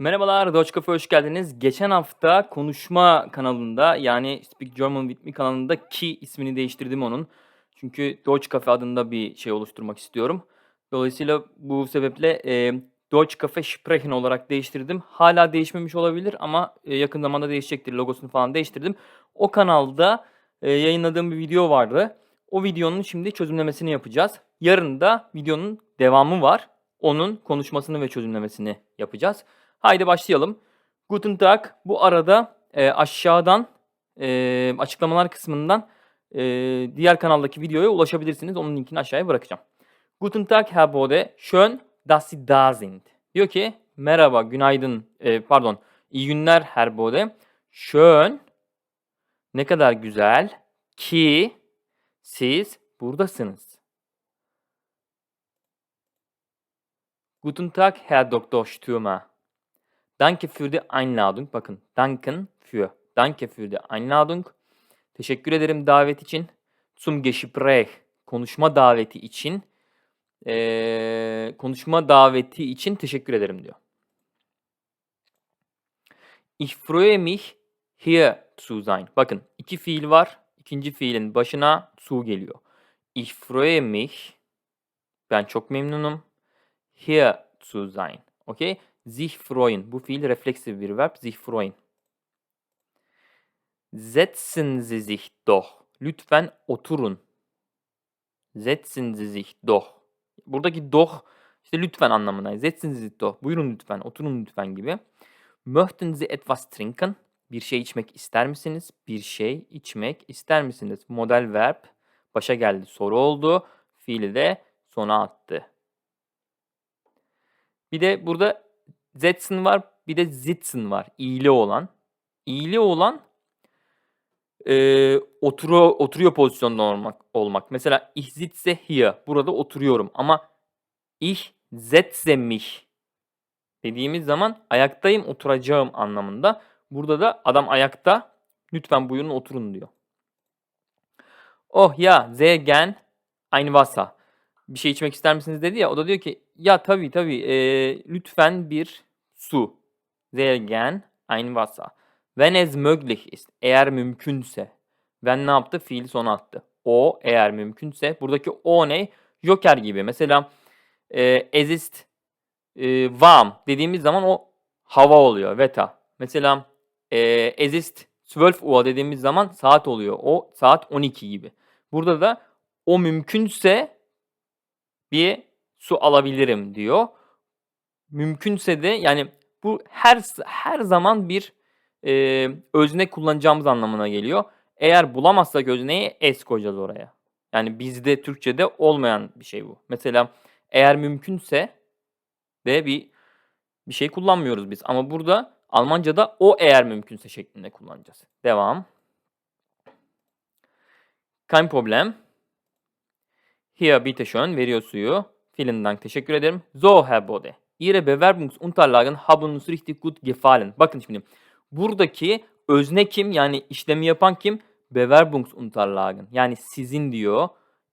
Merhabalar, Deutsche Cafe hoş geldiniz. Geçen hafta konuşma kanalında yani Speak German with Me kanalında ki ismini değiştirdim onun. Çünkü Deutsche Cafe adında bir şey oluşturmak istiyorum. Dolayısıyla bu sebeple e, Deutsche Cafe Sprechen olarak değiştirdim. Hala değişmemiş olabilir ama e, yakın zamanda değişecektir. Logosunu falan değiştirdim. O kanalda e, yayınladığım bir video vardı. O videonun şimdi çözümlemesini yapacağız. Yarın da videonun devamı var. Onun konuşmasını ve çözümlemesini yapacağız. Haydi başlayalım. Guten Tag. Bu arada e, aşağıdan e, açıklamalar kısmından e, diğer kanaldaki videoya ulaşabilirsiniz. Onun linkini aşağıya bırakacağım. Guten Tag Herr Bode. Schön, dass Sie da sind. Diyor ki merhaba, günaydın, e, pardon, iyi günler Herr Bode. Schön, ne kadar güzel ki siz buradasınız. Guten Tag Herr Dr. Stürmer. Danke für die Einladung. Bakın, danken für. Danke für die Einladung. Teşekkür ederim davet için. Zum Gespräch. Konuşma daveti için. Ee, konuşma daveti için teşekkür ederim diyor. Ich freue mich hier zu sein. Bakın iki fiil var. İkinci fiilin başına zu geliyor. Ich freue mich. Ben çok memnunum. Here zu sein. Okay? Sich freuen. Bu fiil refleksif bir verb. Sich freuen. Setzen Sie sich doch. Lütfen oturun. Setzen Sie sich doch. Buradaki doch işte lütfen anlamına. Setzen Sie sich doch. Buyurun lütfen, oturun lütfen gibi. Möchten Sie etwas trinken? Bir şey içmek ister misiniz? Bir şey içmek ister misiniz? Model verb başa geldi soru oldu. Fiili de sona attı. Bir de burada Setzen var bir de sitzen var. İyili olan. İyili olan e, oturu, oturuyor pozisyonda olmak, olmak. Mesela ich sitze hier. Burada oturuyorum. Ama ich setze mich dediğimiz zaman ayaktayım oturacağım anlamında. Burada da adam ayakta lütfen buyurun oturun diyor. Oh ya sehr gern ein Wasser. Bir şey içmek ister misiniz dedi ya. O da diyor ki ya tabii tabii e, lütfen bir su. Sehr gern ein Wasser. Wenn es möglich ist. Eğer mümkünse. Ben ne yaptı? Fiil sona attı. O eğer mümkünse. Buradaki o ne? Joker gibi. Mesela e, es ist e, warm dediğimiz zaman o hava oluyor. Wetter. Mesela e, es ist 12 Uhr dediğimiz zaman saat oluyor. O saat 12 gibi. Burada da o mümkünse bir su alabilirim diyor. Mümkünse de yani bu her her zaman bir e, özne kullanacağımız anlamına geliyor. Eğer bulamazsak özneyi es koyacağız oraya. Yani bizde Türkçe'de olmayan bir şey bu. Mesela eğer mümkünse de bir bir şey kullanmıyoruz biz. Ama burada Almanca'da o eğer mümkünse şeklinde kullanacağız. Devam. Kein Problem. Hier bitte schön veriyor suyu. Vielen Dank teşekkür ederim. So Herr Bode. Ihre Bewerbungsunterlagen haben uns richtig gut gefallen. Bakın şimdi buradaki özne kim yani işlemi yapan kim? Bewerbungsunterlagen yani sizin diyor.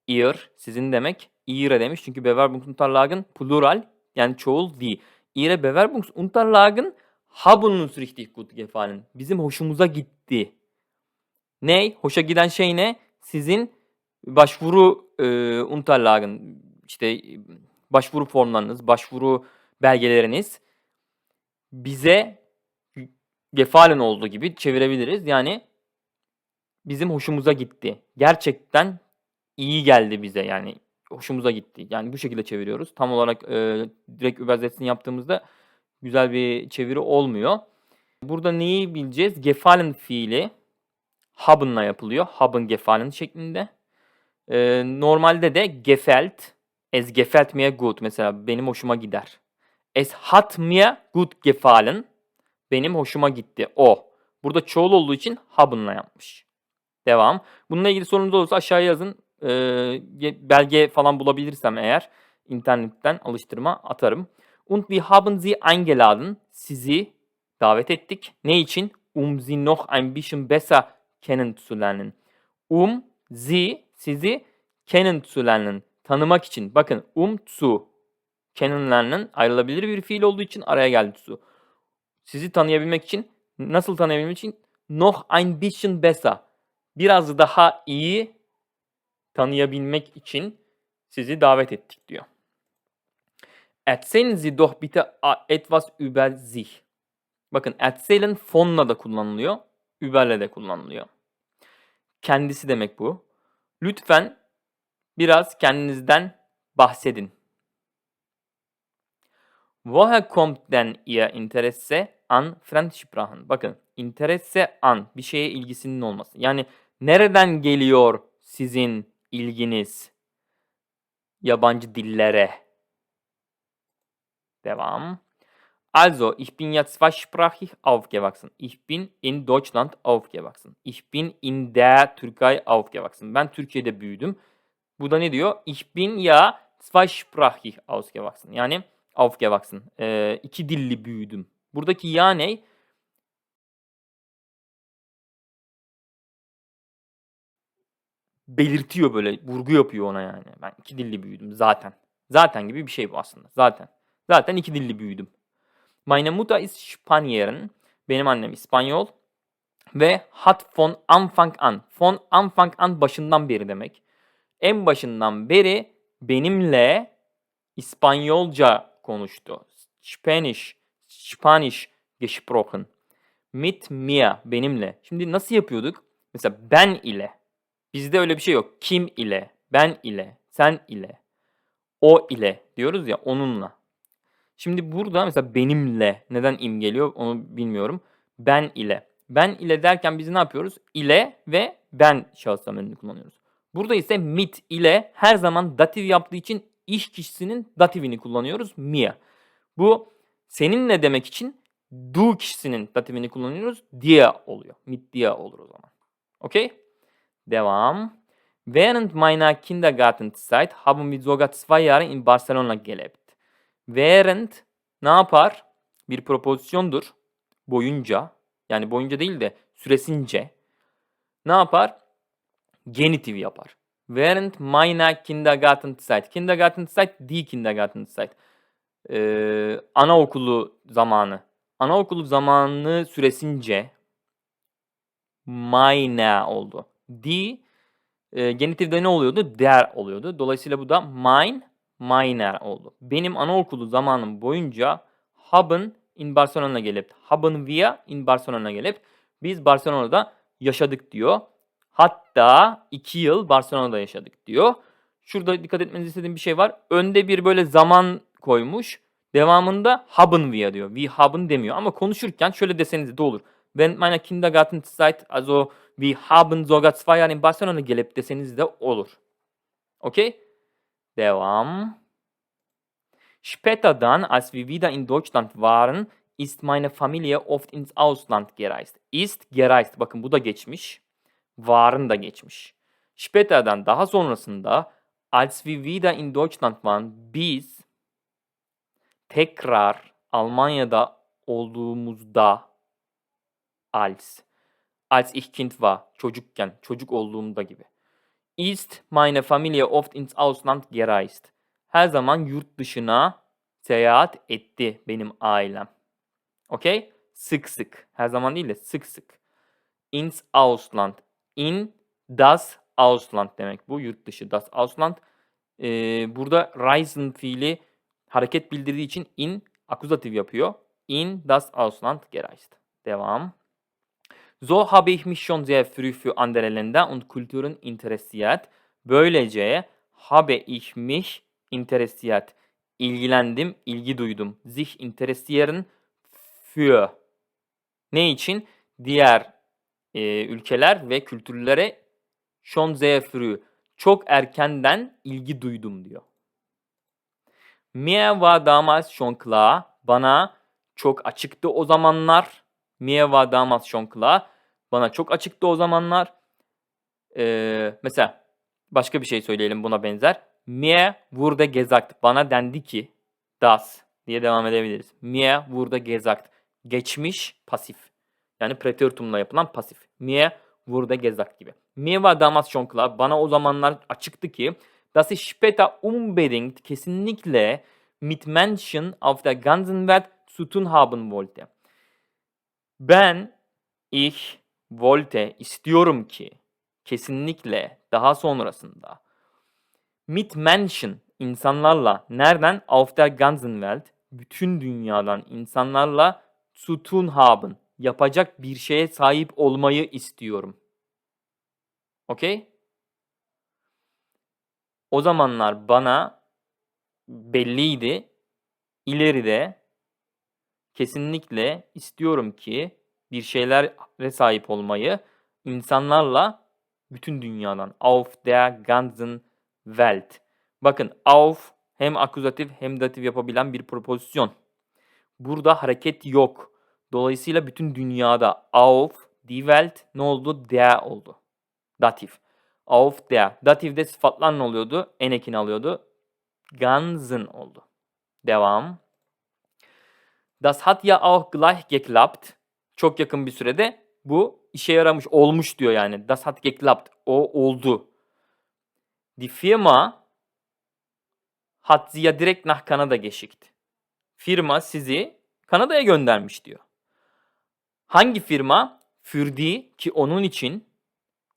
Ihr sizin demek. Ihre demiş çünkü Bewerbungsunterlagen plural yani çoğul değil. Ihre Bewerbungsunterlagen haben uns richtig gut gefallen. Bizim hoşumuza gitti. Ne? Hoşa giden şey ne? Sizin başvuru e, Unterlagen işte başvuru formlarınız, başvuru belgeleriniz bize gefalen olduğu gibi çevirebiliriz. Yani bizim hoşumuza gitti. Gerçekten iyi geldi bize yani hoşumuza gitti. Yani bu şekilde çeviriyoruz. Tam olarak e, direkt übersetzini yaptığımızda güzel bir çeviri olmuyor. Burada neyi bileceğiz? Gefallen fiili haben'la yapılıyor. Haben gefallen şeklinde. E, normalde de gefällt, es gefällt mir gut mesela benim hoşuma gider. Es hat mir gut gefallen. Benim hoşuma gitti. O. Burada çoğul olduğu için haben'la yapmış. Devam. Bununla ilgili sorunuz olursa aşağıya yazın. Ee, belge falan bulabilirsem eğer internetten alıştırma atarım. Und wir haben Sie eingeladen. Sizi davet ettik. Ne için? Um Sie noch ein bisschen besser kennenzulernen. Um Sie sizi kennenzulernen. Tanımak için. Bakın um zu kennenlernen ayrılabilir bir fiil olduğu için araya geldi su. Sizi tanıyabilmek için, nasıl tanıyabilmek için? Noch ein bisschen besser. Biraz daha iyi tanıyabilmek için sizi davet ettik diyor. Erzählen Sie doch bitte etwas über sich. Bakın erzählen fonla da kullanılıyor, überle de kullanılıyor. Kendisi demek bu. Lütfen biraz kendinizden bahsedin. Woher kommt denn Ihr Interesse an Fremdsprachen? Bakın, Interesse an bir şeye ilgisinin olması. Yani nereden geliyor sizin ilginiz yabancı dillere? Devam. Also, ich bin ja zweisprachig aufgewachsen. Ich bin in Deutschland aufgewachsen. Ich bin in der Türkei aufgewachsen. Ben Türkiye'de büyüdüm. Bu da ne diyor? Ich bin ja zweisprachig aufgewachsen. Yani aufgewachsen. Ee, iki dilli büyüdüm. Buradaki ya ne? Belirtiyor böyle, vurgu yapıyor ona yani. Ben iki dilli büyüdüm zaten. Zaten gibi bir şey bu aslında. Zaten. Zaten iki dilli büyüdüm. Meine Mutter ist Spanierin. Benim annem İspanyol. Ve hat von Anfang an. Von Anfang an başından beri demek. En başından beri benimle İspanyolca konuştu. Spanish, Spanish gesprochen. Mit mir, benimle. Şimdi nasıl yapıyorduk? Mesela ben ile. Bizde öyle bir şey yok. Kim ile, ben ile, sen ile, o ile diyoruz ya onunla. Şimdi burada mesela benimle neden im geliyor onu bilmiyorum. Ben ile. Ben ile derken biz ne yapıyoruz? İle ve ben şahıs zamanını kullanıyoruz. Burada ise mit ile her zaman datif yaptığı için iş kişisinin datifini kullanıyoruz. Mia. Bu seninle demek için du kişisinin datifini kullanıyoruz. Dia oluyor. Mit dia olur o zaman. Okey? Devam. Während meiner Kindergartenzeit haben wir sogar zwei Jahre in Barcelona gelebt. Während ne yapar? Bir propozisyondur. Boyunca. Yani boyunca değil de süresince. Ne yapar? Genitiv yapar. Während meiner Kindergartenzeit. Kindergartenzeit, die Kindergartenzeit. Ee, anaokulu zamanı. Anaokulu zamanı süresince meine oldu. Die e, genitifde ne oluyordu? Der oluyordu. Dolayısıyla bu da mein, meiner oldu. Benim anaokulu zamanım boyunca haben in Barcelona gelip, haben wir in Barcelona gelip, biz Barcelona'da yaşadık diyor. Hatta iki yıl Barcelona'da yaşadık diyor. Şurada dikkat etmenizi istediğim bir şey var. Önde bir böyle zaman koymuş. Devamında haben wir diyor. We haben demiyor ama konuşurken şöyle deseniz de olur. Wenn meine Kindergartenzeit, also wir haben sogar zwei Jahre in Barcelona gelebt deseniz de olur. Okay? Devam. Später dann, als wir wieder in Deutschland waren, ist meine Familie oft ins Ausland gereist. Ist gereist. Bakın bu da geçmiş. Waren da geçmiş. Später'dan daha sonrasında als wir wieder in Deutschland waren, biz tekrar Almanya'da olduğumuzda als als ich Kind war, çocukken, çocuk olduğumda gibi. Ist meine Familie oft ins Ausland gereist. Her zaman yurt dışına seyahat etti benim ailem. Okey? Sık sık. Her zaman değil de sık sık. Ins Ausland. In das Ausland demek bu. Yurt dışı das Ausland. Ee, burada reisen fiili hareket bildirdiği için in akuzatif yapıyor. In das Ausland gereist. Devam. So habe ich mich schon sehr früh für andere Länder und Kulturen interessiert. Böylece habe ich mich interessiert. İlgilendim, ilgi duydum. Sich interessieren für. Ne için? Diğer e, ülkeler ve kültürlere schon sehr früh. Çok erkenden ilgi duydum diyor. Mir war damals schon klar. Bana çok açıktı o zamanlar. Mir war damals schon klar. Bana çok açıktı o zamanlar. Ee, mesela başka bir şey söyleyelim buna benzer. Mir wurde gesagt. Bana dendi ki das diye devam edebiliriz. Mir wurde gesagt. Geçmiş pasif. Yani preteritumla yapılan pasif. Mir wurde gesagt gibi. Mir war damals schon klar. Bana o zamanlar açıktı ki dass ich später unbedingt kesinlikle mit Menschen auf der ganzen Welt zu tun haben wollte. Ben ich wollte istiyorum ki kesinlikle daha sonrasında mit Menschen insanlarla nereden auf der ganzen Welt bütün dünyadan insanlarla zu tun haben yapacak bir şeye sahip olmayı istiyorum. Okey? O zamanlar bana belliydi. İleride kesinlikle istiyorum ki bir şeylere sahip olmayı insanlarla bütün dünyadan auf der ganzen Welt. Bakın auf hem akuzatif hem datif yapabilen bir propozisyon. Burada hareket yok. Dolayısıyla bütün dünyada auf die Welt ne oldu? Der oldu. Datif. Auf der. Datifde sıfatlar ne oluyordu? En ekini alıyordu. Ganzen oldu. Devam. Das hat ja auch gleich geklappt. Çok yakın bir sürede bu işe yaramış, olmuş diyor yani. Das hat geklappt. O oldu. Die Firma hat sie ja direkt nach Kanada geschickt. Firma sizi Kanada'ya göndermiş diyor. Hangi firma? Für ki onun için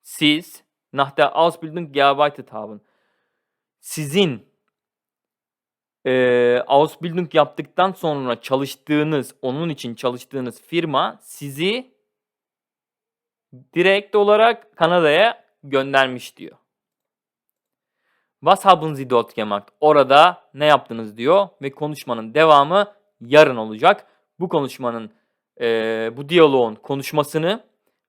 siz nach der Ausbildung gearbeitet haben. Sizin eee Ausbildung yaptıktan sonra çalıştığınız, onun için çalıştığınız firma sizi direkt olarak Kanada'ya göndermiş diyor. Was haben Sie dort gemacht? Orada ne yaptınız diyor ve konuşmanın devamı yarın olacak. Bu konuşmanın, eee, bu diyaloğun konuşmasını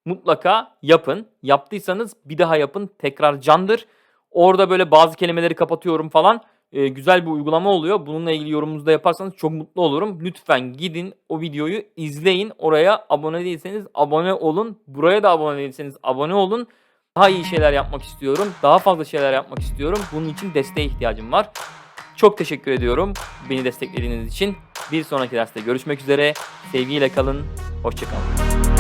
mutlaka yapın. Yaptıysanız bir daha yapın. Tekrar candır. Orada böyle bazı kelimeleri kapatıyorum falan. Eee, güzel bir uygulama oluyor. Bununla ilgili yorumunuzu da yaparsanız çok mutlu olurum. Lütfen gidin o videoyu izleyin. Oraya abone değilseniz abone olun. Buraya da abone değilseniz abone olun. Daha iyi şeyler yapmak istiyorum. Daha fazla şeyler yapmak istiyorum. Bunun için desteğe ihtiyacım var. Çok teşekkür ediyorum beni desteklediğiniz için. Bir sonraki derste görüşmek üzere. Sevgiyle kalın. Hoşçakalın.